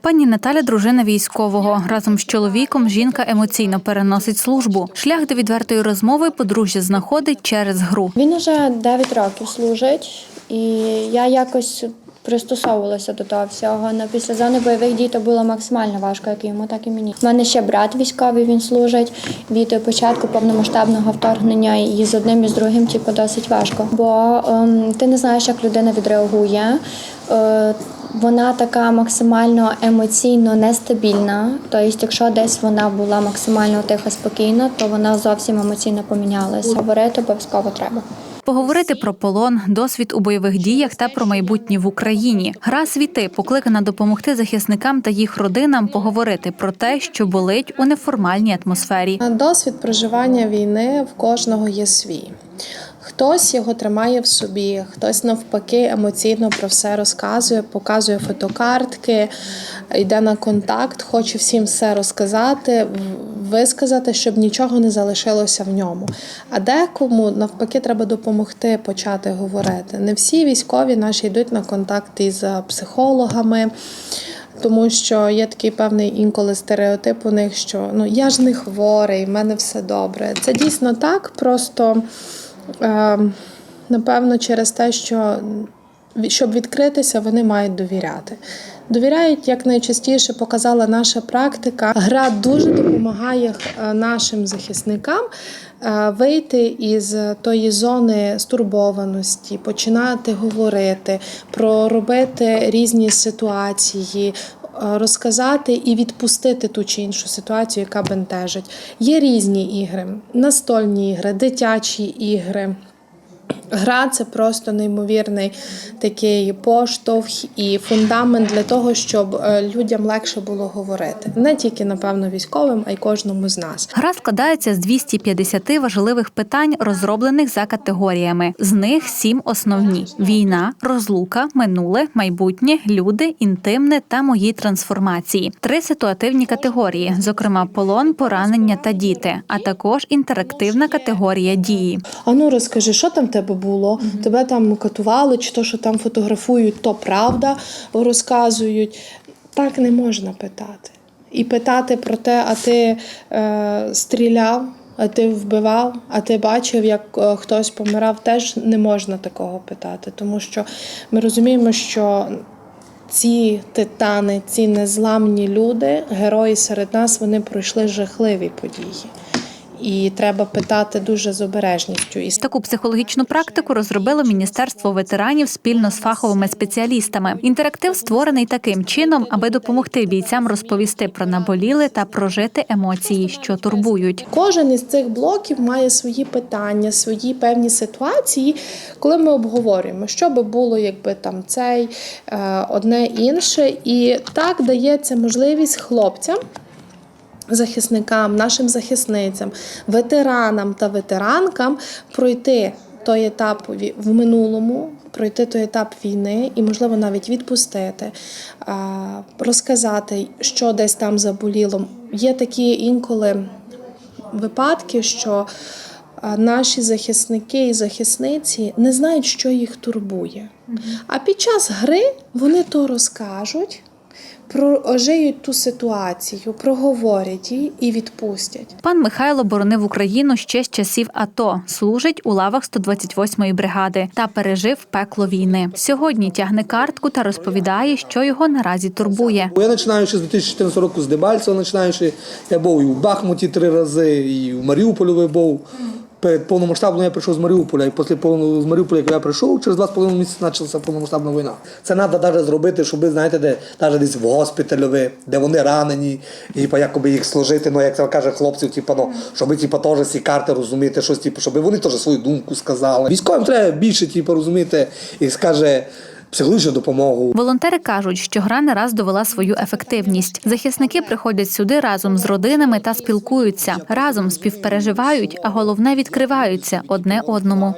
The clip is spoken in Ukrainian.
Пані Наталя дружина військового. Разом з чоловіком жінка емоційно переносить службу. Шлях до відвертої розмови подружжя знаходить через гру. Він уже 9 років служить, і я якось пристосовувалася до того всього. На після зони бойових дій то було максимально важко, як йому, так і мені. У мене ще брат військовий, він служить від початку повномасштабного вторгнення, і з одним і з другим типу, досить важко. Бо ем, ти не знаєш, як людина відреагує. Е, вона така максимально емоційно нестабільна. Тобто, якщо десь вона була максимально тиха, спокійна, то вона зовсім емоційно помінялася. Говорити обов'язково треба. Поговорити про полон, досвід у бойових діях та про майбутнє в Україні. Гра світи покликана допомогти захисникам та їх родинам поговорити про те, що болить у неформальній атмосфері. Досвід проживання війни в кожного є свій. Хтось його тримає в собі, хтось навпаки емоційно про все розказує, показує фотокартки, йде на контакт, хоче всім все розказати, висказати, щоб нічого не залишилося в ньому. А декому навпаки треба допомогти почати говорити. Не всі військові наші йдуть на контакт із е, психологами. Тому що є такий певний інколи стереотип у них, що ну я ж не хворий, в мене все добре. Це дійсно так, просто е, напевно через те, що щоб відкритися, вони мають довіряти. Довіряють як найчастіше показала наша практика. Гра дуже допомагає е, нашим захисникам е, вийти із тої зони стурбованості, починати говорити, проробити різні ситуації, е, розказати і відпустити ту чи іншу ситуацію, яка бентежить. Є різні ігри, настольні ігри, дитячі ігри. Гра це просто неймовірний такий поштовх і фундамент для того, щоб е, людям легше було говорити. Не тільки, напевно, військовим, а й кожному з нас. Гра складається з 250 важливих питань, розроблених за категоріями. З них сім основні: війна, розлука, минуле, майбутнє, люди, інтимне та мої трансформації. Три ситуативні категорії, зокрема полон, поранення та діти, а також інтерактивна категорія дії. А ну розкажи, що там в тебе було? Тебе там катували, чи то, що там фотографують, то правда розказують. Так не можна питати. І питати про те, а ти е, стріляв, а ти вбивав, а ти бачив, як е, хтось помирав, теж не можна такого питати. Тому що ми розуміємо, що ці титани, ці незламні люди, герої серед нас, вони пройшли жахливі події. І треба питати дуже з обережністю. І Таку психологічну практику розробило Міністерство ветеранів спільно з фаховими спеціалістами. Інтерактив створений таким чином, аби допомогти бійцям розповісти про наболіле та прожити емоції, що турбують. Кожен із цих блоків має свої питання, свої певні ситуації, коли ми обговорюємо, що би було, якби там цей е, одне інше. І так дається можливість хлопцям. Захисникам, нашим захисницям, ветеранам та ветеранкам пройти той етап в минулому, пройти той етап війни і, можливо, навіть відпустити, розказати, що десь там заболіло. Є такі інколи випадки, що наші захисники і захисниці не знають, що їх турбує. А під час гри вони то розкажуть, прожиють ту ситуацію, проговорять її і відпустять. Пан Михайло боронив Україну ще з часів АТО, служить у лавах 128-ї бригади та пережив пекло війни. Сьогодні тягне картку та розповідає, що його наразі турбує. Я починаючи з 2014 року з Дебальцева, починаючи, я був і в Бахмуті три рази, і в Маріуполі був. Перед повномасштабною я прийшов з Маріуполя, і після повного з Маріуполя, як я прийшов, через два з половиною місяці почалася повномасштабна війна. Це треба навіть зробити, щоб знаєте, де навіть десь в госпіталі де вони ранені, і якоби їх служити, ну як це каже хлопців, типу, ну, щоб типу, теж ці карти розуміти, щось, типу, щоб вони теж свою думку сказали. Військовим треба більше, типу, розуміти, і скаже психологічну допомогу. Волонтери кажуть, що гра не раз довела свою ефективність. Захисники приходять сюди разом з родинами та спілкуються, разом співпереживають, а головне відкриваються одне одному.